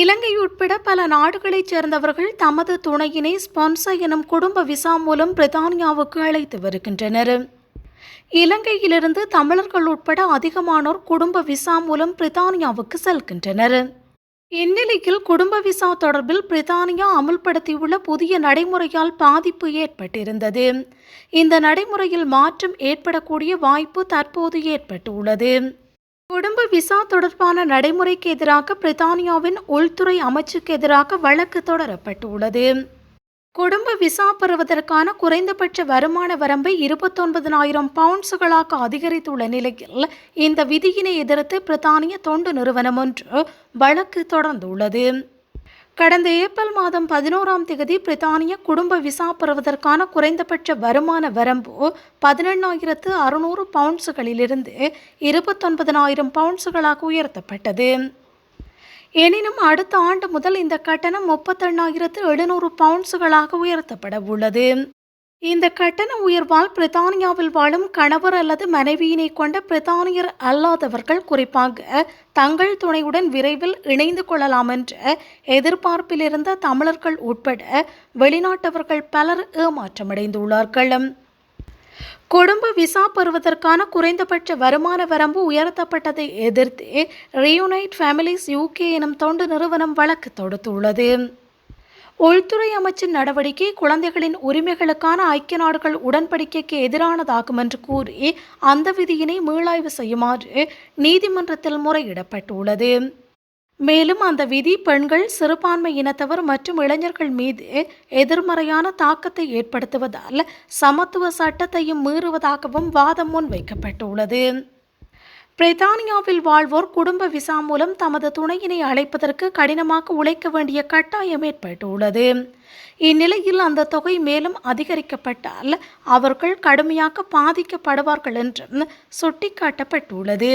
இலங்கை உட்பட பல நாடுகளைச் சேர்ந்தவர்கள் தமது துணையினை ஸ்பான்சா எனும் குடும்ப விசா மூலம் பிரித்தானியாவுக்கு அழைத்து வருகின்றனர். இலங்கையிலிருந்து தமிழர்கள் உட்பட அதிகமானோர் குடும்ப விசா மூலம் பிரித்தானியாவுக்கு செல்கின்றனர். இந்நிலையில் குடும்ப விசா தொடர்பில் பிரித்தானியா அமுல்படுத்தியுள்ள புதிய நடைமுறையால் பாதிப்பு ஏற்பட்டிருந்தது. இந்த நடைமுறையில் மாற்றம் ஏற்படக்கூடிய வாய்ப்பு தற்போது ஏற்பட்டுள்ளது. குடும்ப விசா தொடர்பான நடைமுறைக்கு எதிராக பிரித்தானியாவின் உள்துறை அமைச்சுக்கு எதிராக வழக்கு தொடரப்பட்டுள்ளது. குடும்ப விசா பெறுவதற்கான குறைந்தபட்ச வருமான வரம்பை இருபத்தொன்பதனாயிரம் பவுண்ட்ஸுகளாக அதிகரித்துள்ள நிலையில் இந்த விதியினை எதிர்த்து பிரித்தானிய தொண்டு நிறுவனம் ஒன்று வழக்கு தொடர்ந்துள்ளது. கடந்த ஏப்ரல் மாதம் பதினோராம் தேதி பிரித்தானிய குடும்ப விசா பெறுவதற்கான குறைந்தபட்ச வருமான வரம்பு பதினெண்ணாயிரத்து அறுநூறு பவுண்ட்ஸுகளிலிருந்து இருபத்தொன்பதனாயிரம் பவுண்ட்ஸுகளாக உயர்த்தப்பட்டது. எனினும் அடுத்த ஆண்டு முதல் இந்த கட்டணம் முப்பத்தெண்ணாயிரத்து எழுநூறு பவுண்ட்ஸுகளாக உயர்த்தப்பட உள்ளது. இந்த கட்டண உயர்வால் பிரித்தானியாவில் வாழும் கணவர் அல்லது மனைவியினை கொண்ட பிரித்தானியர் அல்லாதவர்கள் குறிப்பாக தங்கள் துணையுடன் விரைவில் இணைந்து கொள்ளலாம் என்ற எதிர்பார்ப்பில் இருந்த தமிழர்கள் உட்பட வெளிநாட்டவர்கள் பலர் ஏமாற்றமடைந்துள்ளார்கள். குடும்ப விசா பெறுவதற்கான குறைந்தபட்ச வருமான வரம்பு உயர்த்தப்பட்டதை எதிர்த்து ரியூனைட் ஃபேமிலிஸ் யூகே எனும் தொண்டு நிறுவனம் வழக்கு தொடுத்துள்ளது. உள்துறை அமைச்சின் நடவடிக்கை குழந்தைகளின் உரிமைகளுக்கான ஐக்கிய நாடுகள் உடன்படிக்கைக்கு எதிரானதாகும் என்று கூறி அந்த விதியினை மீளாய்வு செய்யுமாறு நீதிமன்றத்தில் முறையிடப்பட்டுள்ளது. மேலும் அந்த விதி பெண்கள் சிறுபான்மை இனத்தவர் மற்றும் இளைஞர்கள் மீது எதிர்மறையான தாக்கத்தை ஏற்படுத்துவதால் சமத்துவ சட்டத்தையும் மீறுவதாகவும் வாதம் முன்வைக்கப்பட்டுள்ளது. பிரித்தானியாவில் வாழ்வோர் குடும்ப விசா மூலம் தமது துணையினை அழைப்பதற்கு கடினமாக உழைக்க வேண்டிய கட்டாயம் ஏற்பட்டுள்ளது. இந்நிலையில் அந்த தொகை மேலும் அதிகரிக்கப்பட்டால் அவர்கள் கடுமையாக பாதிக்கப்படுவார்கள் என்றும் சுட்டிக்காட்டப்பட்டுள்ளது.